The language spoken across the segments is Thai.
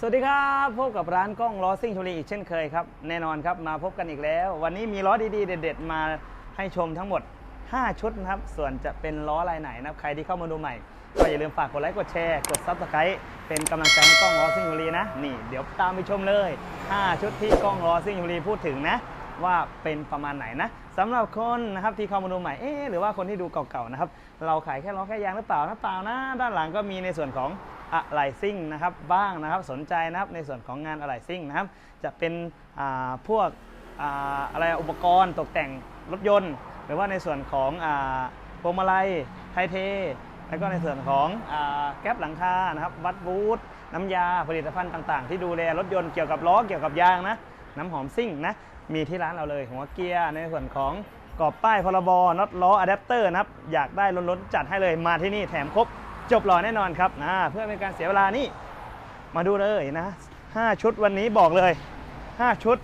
สวัสดีครับ พบกับร้านกล้องล้อซิ่งชูรีอีกเช่นเคยครับ แน่นอนครับมาพบกันอีกแล้ว วันนี้มีล้อดีๆ เด็ด ๆ มาให้ชมทั้งหมด 5 ชุดนะครับ ส่วนจะเป็นล้อลายไหนนะครับ ใครที่เข้ามาดูใหม่ ก็อย่าลืมฝากกดไลค์กดแชร์ กดซับสไครต์เป็นกำลังใจให้กล้องล้อซิ่งชูรีนะ นี่เดี๋ยวตามไปชมเลย 5 ชุดที่กล้องล้อซิ่งชูรีพูดถึงนะ ว่าเป็นประมาณไหนนะสำหรับคนนะครับที่เข้ามาดูใหม่เอ๊หรือว่าคนที่ดูเก่าๆนะครับเราขายแค่ล้อแค่ยางหรือเปล่านะเปล่านะ ด้านหลังก็มีในส่วนของ อะไหล่ซิ่งนะครับบ้างนะครับสนใจนะครับในส่วนของงานอะไหล่ซิ่งนะครับ จะเป็นพวกออะไรอุปกรณ์ตกแต่งรถยนต์ หรือว่าในส่วนของอพวงมาลัยไทเท แล้วก็ในส่วนของอแก๊ปหลังคานะครับวัดบูทน้ำยาผลิตภัณฑ์ต่างๆ ที่ดูแลรถยนต์เกี่ยวกับล้อเกี่ยวกับยางนะน้ำหอมซิ่งนะมีที่ร้านเราเลยหัวเกียร์ในส่วนของกรอบป้ายพรบน็อตล้ออะแดปเตอร์นะครับอยากได้ล้นๆจัดให้เลยมาที่นี่แถมครบ จบหล่อแน่นอนครับนะเพื่อเป็นการเสียเวลานี่มาดูเลยนะ5ชุดวันนี้บอกเลย 5 ชุด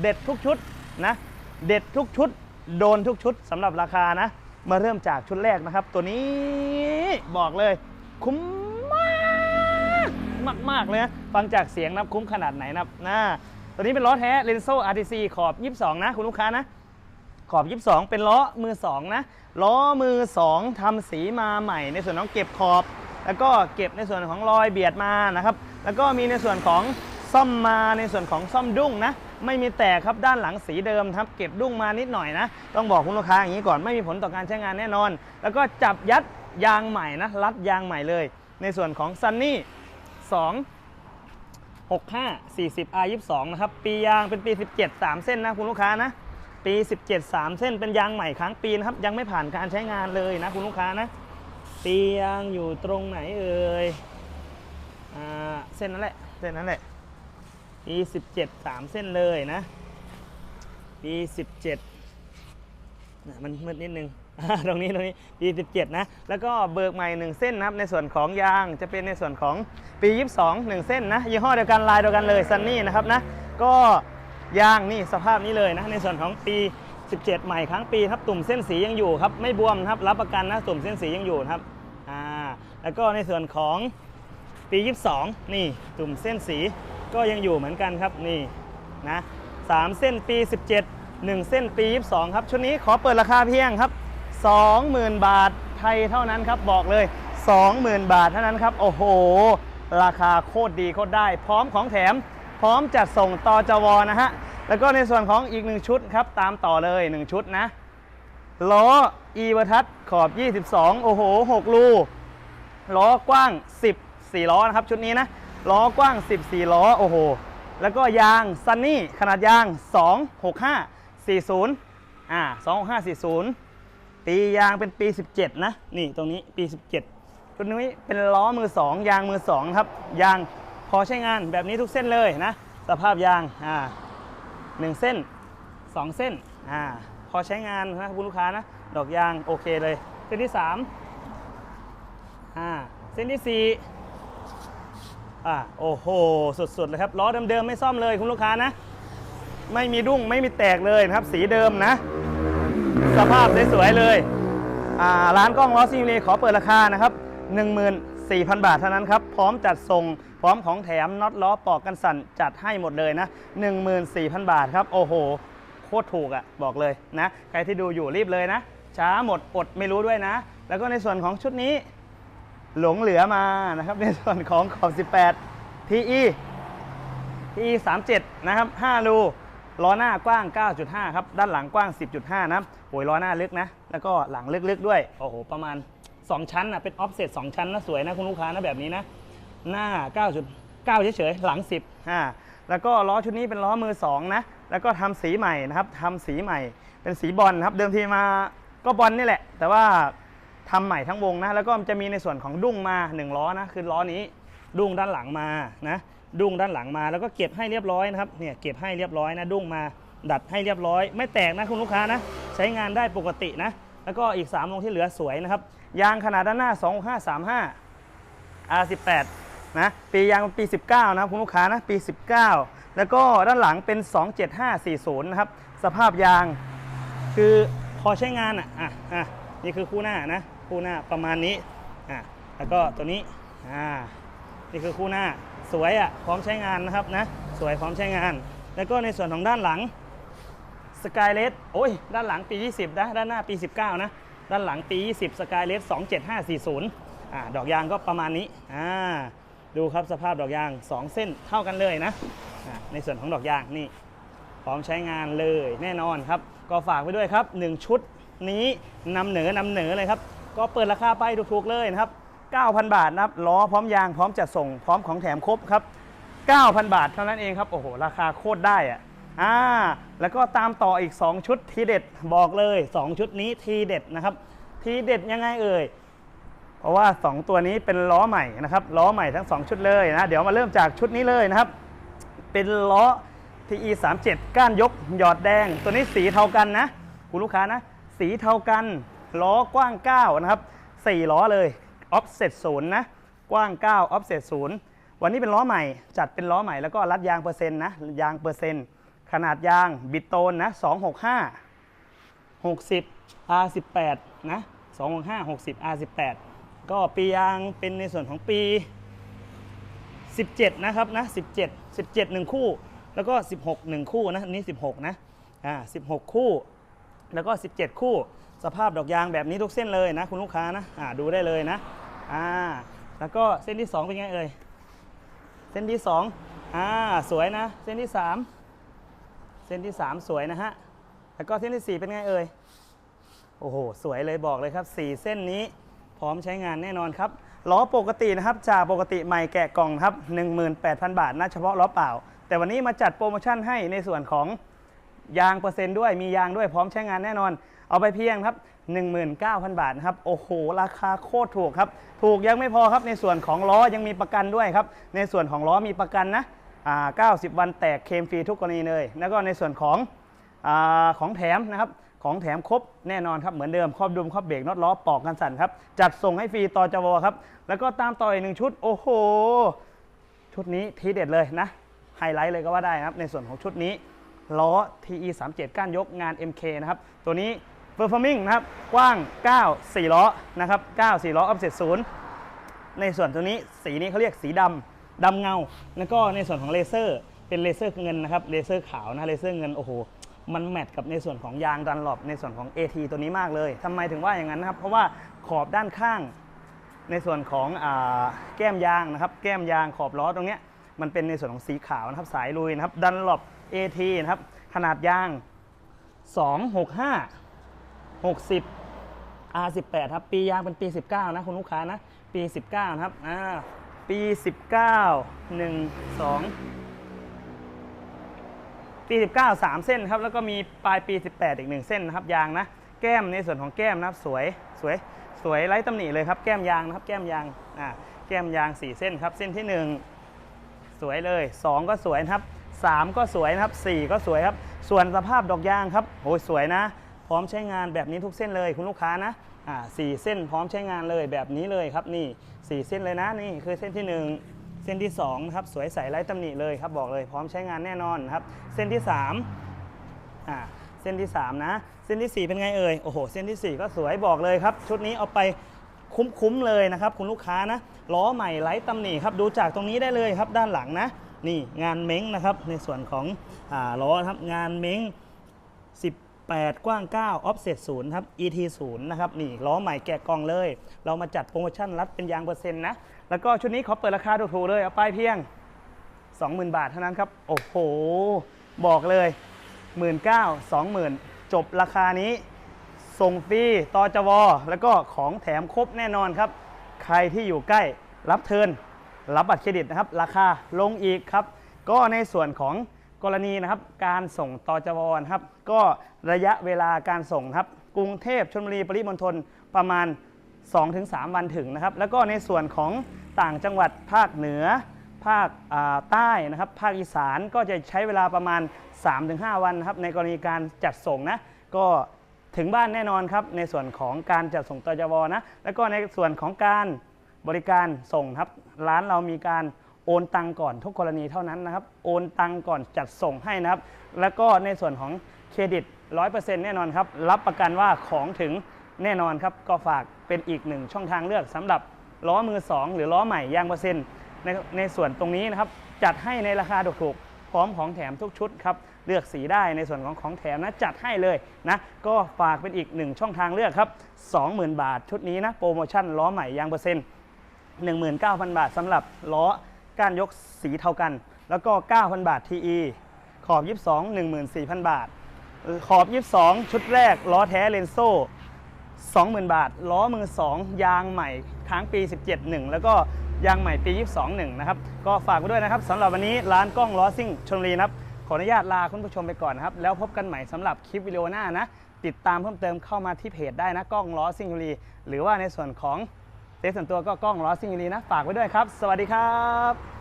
เด็ดทุกชุดนะเด็ดทุกชุด โดนทุกชุดสำหรับราคานะมาเริ่มจากชุดแรกนะครับ ตัวนี้บอกเลย คุ้มมากมากมากเลยนะฟังจากเสียงนะคุ้มขนาดไหนนะนะตัวนี้เป็นล้อแท้ r e n z o RTC ขอบ 22 นะ คุณลูกค้านะ ขอบ 22 เป็นล้อมือ 2 นะ ล้อมือ 2ทำสีมาใหม่ ในส่วนของเก็บขอบ แล้วก็เก็บในส่วนของรอยเบียดมานะครับ แล้วก็มีในส่วนของซ่อมมาในส่วนของซ่อมดุ้งนะ ไม่มีแตกครับด้านหลังสีเดิมครับ เก็บดุ้งมานิดหน่อยนะ ต้องบอกคุณลูกค้าอย่างนี้ก่อนไม่มีผลต่อการใช้งานแน่นอน แล้วก็จับยัดยางใหม่นะรัดยางใหม่เลย ในส่วนของซันนี่2 65 40 R 22 นะครับ ปียางเป็นปี 17 3 เส้นนะคุณลูกค้านะ ปี 17 3 เส้นเป็นยางใหม่ค้างปีนะครับ ยังไม่ผ่านการใช้งานเลยนะคุณลูกค้านะปียางอยู่ตรงไหนเอ่ยอ่าเส้นนั้นแหละเส้นนั้นแหละปี17 3 เส้นเลยนะปี17มันมืดนิดนึงตรงนี้ตรงนี้ปี 17 นะ แล้วก็เบิกใหม่ 1 เส้นนะครับ ในส่วนของยางจะเป็นในส่วนของปี 22 1 เส้นนะยี่ห้อเดียวกันลายเดียวกันเลยซันนี่นะครับนะก็ ยางนี่สภาพนี้เลยนะในส่วนของปี 17 ใหม่ครั้งปีครับตุ่มเส้นสียังอยู่ครับไม่บวมครับรับประกันนะตุ่มเส้นสียังอยู่ครับอ่าแล้วก็ในส่วนของปี 22 นี่ตุ่มเส้นสีก็ยังอยู่เหมือนกันครับนี่นะสามเส้นปี 17 1 เส้นปี 22 ครับชุดนี้ขอเปิดราคาเพียงครับ 20,000 บาทไทยเท่านั้นครับบอกเลย 20,000 บาทเท่านั้นครับโอ้โห ราคาโคตรดีโคตรได้ พร้อมของแถม พร้อมจัดส่งต่อจวนะฮะ แล้วก็ในส่วนของอีกหนึ่งชุดครับ ตามต่อเลย 1 ชุดนะล้อ e วทัศขอบ 22 โอ้โห6รูล้อกว้าง 10 4 ล้อนะครับ ชุดนี้นะล้อกว้าง14ล้อ โอ้โห แล้วก็ยางซันนี่ขนาดยาง 265 40 อ่า 265 40 ปียางเป็นปี 17 นะ นี่ตรงนี้ปี 17 ชุดนี้เป็นล้อมือ 2 ยางมือ2ครับ ยางพอใช้งานแบบนี้ทุกเส้นเลยนะ สภาพยาง อ่า 1 เส้น 2 เส้นอ่าพอใช้งานนะคุณลูกค้านะ ดอกยางโอเคเลย เส้นที่3อ่าเส้นที่4อ่าโอ้โหสุดๆเลยครับล้อเดิมๆไม่ซ่อมเลยคุณลูกค้านะ ไม่มีดุ้งไม่มีแตกเลยนะครับ สีเดิมนะ สภาพสวยๆเลยอ่าร้านกล้องล้อซิงเลขอเปิดราคานะครับ 4,000 บาทเท่านั้นครับ พร้อมจัดส่ง พร้อมของแถมน็อตล้อปอกกันสั่นจัดให้หมดเลยนะ 14,000 บาทครับ โอ้โห โคตรถูกอะ่ะ บอกเลยนะ ใครที่ดูอยู่รีบเลยนะ ช้าหมดอดไม่รู้ด้วยนะ แล้วก็ในส่วนของชุดนี้ หลงเหลือมานะครับ ในส่วนของขอบ 18 TE TE 37 นะครับ 5 รูล้อหน้ากว้าง 9.5 ครับ ด้านหลังกว้าง 10.5 นะโอ้ยล้อหน้าลึกนะ แล้วก็หลังลึกๆด้วย โอ้โห ประมาณ 2 ชั้นนะเป็นออฟเซต2ชั้นนะสวยนะคุณลูกค้านะแบบนี้นะ หน้า 9.9 เฉยๆ หลัง 10อ่าแล้วก็ล้อชุดนี้เป็นล้อมือ 2 นะ แล้วก็ทำสีใหม่นะครับทำสีใหม่ เป็นสีบอลครับ เดิมทีมาก็บอลนี่แหละ แต่ว่าทำใหม่ทั้งวงนะ แล้วก็จะมีในส่วนของดุ้งมา 1 ล้อนะ คือล้อนี้ดุ้งด้านหลังมานะ ดุ้งด้านหลังมา แล้วก็เก็บให้เรียบร้อยนะครับ เนี่ยเก็บให้เรียบร้อยนะ ดุ้งมา ดัดให้เรียบร้อย ไม่แตกนะคุณลูกค้านะ ใช้งานได้ปกตินะ แล้วก็อีก3วงที่เหลือสวยนะครับ ยางขนาดด้านหน้า 2535 R18 นะปียางป็นปี 19 นะครับคุณลูกค้านะปี 19 แล้วก็ด้านหลังเป็น 27540 นะครับ สภาพยางคือพอใช้งานอะอะอะนี่คือคู่หน้านะคู่หน้าประมาณนี้อะแล้วก็ตัวนี้อ่านี่คือคู่หน้าสวยอะพร้อมใช้งานนะครับนะสวยพร้อมใช้งาน แล้วก็ในส่วนของด้านหลัง สกายเลสโอ้ย ด้านหลังปี 20 นะ ด้านหน้าปี 19 นะ ด้านหลังปี 20สกายเลส27540อ่าดอกยางก็ประมาณนี้อ่าดูครับสภาพดอกยาง 2 เส้นเท่ากันเลยนะในส่วนของดอกยางนี่พร้อมใช้งานเลยแน่นอนครับ ก็ฝากไว้ด้วยครับ 1 ชุดนี้นำเหนือนำเหนือเลยครับ ก็เปิดราคาไปถูกๆเลยนะครับ 9,000 บาทนะครับล้อพร้อมยางพร้อมจัดส่งพร้อมของแถมครบครับ 9,000 บาทเท่านั้นเองครับโอ้โหราคาโคตรได้อะ อ่าแล้วก็ตามต่ออีก 2 ชุดทีเด็ดบอกเลย 2 ชุดนี้ทีเด็ดนะครับทีเด็ดยังไงเอ่ยเพราะว่า 2 ตัวนี้เป็นล้อใหม่นะครับล้อใหม่ทั้ง 2 ชุดเลยนะเดี๋ยวมาเริ่มจากชุดนี้เลยนะครับ เป็นล้อ TE 3 7ก้านยกหยอดแดง ตัวนี้สีเท่ากันนะคุณลูกค้านะ สีเท่ากันล้อกว้าง 9 นะครับ 4 ล้อเลย offset 0นย์นะกว้าง9 offset 0วันนี้เป็นล้อใหม่จัดเป็นล้อใหม่แล้วก็รัดยางเปอร์เซ็นต์นะยางเปอร์เซ็นต์ ขนาดยางบิดโตนนะ265 60 R18 นะ265 60 R18 ก็ปียางเป็นในส่วนของปี 17 นะครับนะ17 17 1 คู่ แล้วก็ 16 1 คู่นะนนี้16 นะอ่า16 คู่ แล้วก็ 17 คู่ สภาพดอกยางแบบนี้ทุกเส้นเลยนะ คุณลูกค้านะอ่าดูได้เลยนะอ่าแล้วก็เส้นที่ 2 เป็นไงเอ่ยเส้นที่2อ่าสวยนะ เส้นที่ 3 เส้นที่ 3 สวยนะฮะ แล้วก็เส้นที่ 4 เป็นไงเอ่ย โอ้โห สวยเลยบอกเลยครับ 4 เส้นนี้พร้อมใช้งานแน่นอนครับ ล้อปกตินะครับ จากปกติใหม่แกะกล่องครับ 18,000 บาทนะเฉพาะล้อเปล่า แต่วันนี้มาจัดโปรโมชั่นให้ในส่วนของยางเปอร์เซ็นต์ด้วย มียางด้วยพร้อมใช้งานแน่นอน เอาไปเพียงครับ 19,000 บาทนะครับ โอ้โห ราคาโคตรถูกครับ ถูกยังไม่พอครับ ในส่วนของล้อยังมีประกันด้วยครับ ในส่วนของล้อมีประกันนะ 90 วันแตกเคมฟรีทุกกรณีเลย แล้วก็ในส่วนของอของแถมนะครับของแถมครบแน่นอนครับเหมือนเดิมครอบดุมครอบเบรกน็อตล้อปอกกันสั่นครับ จัดส่งให้ฟรีต่อจวครับ แล้วก็ตามต่ออีกหนึ่งชุด โอ้โห ชุดนี้ทีเด็ดเลยนะไฮไลท์เลยก็ว่าได้นะครับ ในส่วนของชุดนี้ล้อ TE 3 7ก้านยกงาน MK นะครับ ตัวนี้ Performing นะครับ กว้าง 9 4 ล้อนะครับ 9 4 ล้อ offset 0ในส่วนตัวนี้สีนี้เขาเรียกสีดำ ดำเงา แล้วก็ในส่วนของเลเซอร์เป็นเลเซอร์เงินนะครับเลเซอร์ขาวนะเลเซอร์เงินโอ้โหมันแมทกับในส่วนของยางดันหลบในส่วนของ AT ตัวนี้มากเลยทำไมถึงว่าอย่างนั้นนะครับ เพราะว่าขอบด้านข้าง ในส่วนของอแก้มยางนะครับ แก้มยางขอบล้อตรงนี้มันเป็นในส่วนของสีขาวนะครับ สายลุยนะครับดันหลบ AT นะครับ ขนาดยาง 265 60 R18 ครับ ปียางเป็นปี 19 นะคุณลูกค้านะ ปี 19 นะครับอ่า ปี 19 1 2 ปี 19 3 เส้นครับ แล้วก็มีปลายปี 18 อีก 1 เส้นนะครับยางนะ แก้มในส่วนของแก้มนะครับสวยสวยสวยไร้ตำหนิเลยครับ แก้มยางนะครับ แก้มยางอ่าแก้มยาง 4 เส้นครับ เส้นที่ 1 สวยเลย 2 ก็สวยนะครับ 3 ก็สวยนะครับ 4 ก็สวยครับ ส่วนสภาพดอกยางครับโอ้ยสวยนะ พร้อมใช้งานแบบนี้ทุกเส้นเลยคุณลูกค้านะ อ่าสี่เส้นพร้อมใช้งานเลยแบบนี้เลยครับนี่สี่เส้นเลยนะนี่คือเส้นที่ 1 เส้นที่2นะครับสวยใสไร้ตำหนิเลยครับบอกเลยพร้อมใช้งานแน่นอนครับเส้นที่3อ่าเส้นที่ 3 นะ เส้นทีสี่4 เป็นไงเอ่ยโอ้โหเส้นทีสี่ 4 ก็สวยบอกเลยครับชุดนี้เอาไปคุ้มๆเลยนะครับคุณลูกค้านะล้อใหม่ไร้ตำหนิครับดูจากตรงนี้ได้เลยครับด้านหลังนะนี่งานเม้งนะครับในส่วนของอ่าล้อครับงานเม้ง 8 กว้าง 9 offset 0ครับ ET 0นะครับนี่ล้อใหม่แกะกล่องเลย เรามาจัดโปรโมชั่นรัดเป็นยางเปอร์เซ็นต์นะ แล้วก็ชุดนี้ขอเปิดราคาถูกๆเลย เอาไปเพียง 20,000 บาทเท่านั้นครับ โอ้โห บอกเลย 19,000 20,000จบราคานี้ ส่งฟรีต่อจวแล้วก็ของแถมครบแน่นอนครับ ใครที่อยู่ใกล้รับเทิร์นรับบัตรเครดิตนะครับ ราคาลงอีกครับ ก็ในส่วนของ กรณีนะครับการส่งตจวนะครับก็ระยะเวลาการส่งครับกรุงเทพชลบุรีปริมณฑลประมาณ 2-3 วันถึงนะครับ แล้วก็ในส่วนของต่างจังหวัดภาคเหนือ ภาคใต้นะครับ ภาคอีสานก็จะใช้เวลาประมาณ 3-5 วันนะครับในกรณีการจัดส่งนะก็ถึงบ้านแน่นอนครับในส่วนของการจัดส่งตจวนะแล้วก็ในส่วนของการบริการส่งครับร้านเรามีการ โอนตังก่อนทุกกรณีเท่านั้นนะครับ โอนตังก่อนจัดส่งให้นะครับ แล้วก็ในส่วนของเครดิต 100%แน่นอนครับ รับประกันว่าของถึงแน่นอนครับ ก็ฝากเป็นอีกหนึ่งช่องทางเลือกสำหรับล้อมือ 2 หรือล้อใหม่ยางเปอร์เซ็นต์ในในส่วนตรงนี้นะครับ จัดให้ในราคาถูกๆพร้อมของแถมทุกชุดครับเลือกสีได้ในส่วนของของแถมนะจัดให้เลยนะก็ฝากเป็นอีกหนึ่งช่องทางเลือกครับ 20,000 บาทชุดนี้นะโปรโมชั่นล้อใหม่ยางเปอร์เซ็นต์19,000 บาทสำหรับล้อ ก้านยกสีเท่ากัน แล้วก็ 9,000 บาท TE ขอบ 22 14,000 บาท ขอบ 22 ชุดแรก ล้อแท้เลนโซ่ 20,000 บาท ล้อมือ 2 ยางใหม่ค้างปี 17 1 แล้วก็ยางใหม่ปี 22 1 นะครับ ก็ฝากไว้ด้วยนะครับสำหรับวันนี้ร้านกล้องล้อซิ่งชลบุรีนะครับ ขออนุญาตลาคุณผู้ชมไปก่อนนะครับ แล้วพบกันใหม่สำหรับคลิปวิดีโอหน้านะ ติดตามเพิ่มเติมเข้ามาที่เพจได้นะกล้องล้อซิ่งชลบุรีหรือว่าในส่วนของ เทสส่วนตัวก็กล้องล้อซิ่งชลบุรีนะ ฝากไว้ด้วยครับ สวัสดีครับ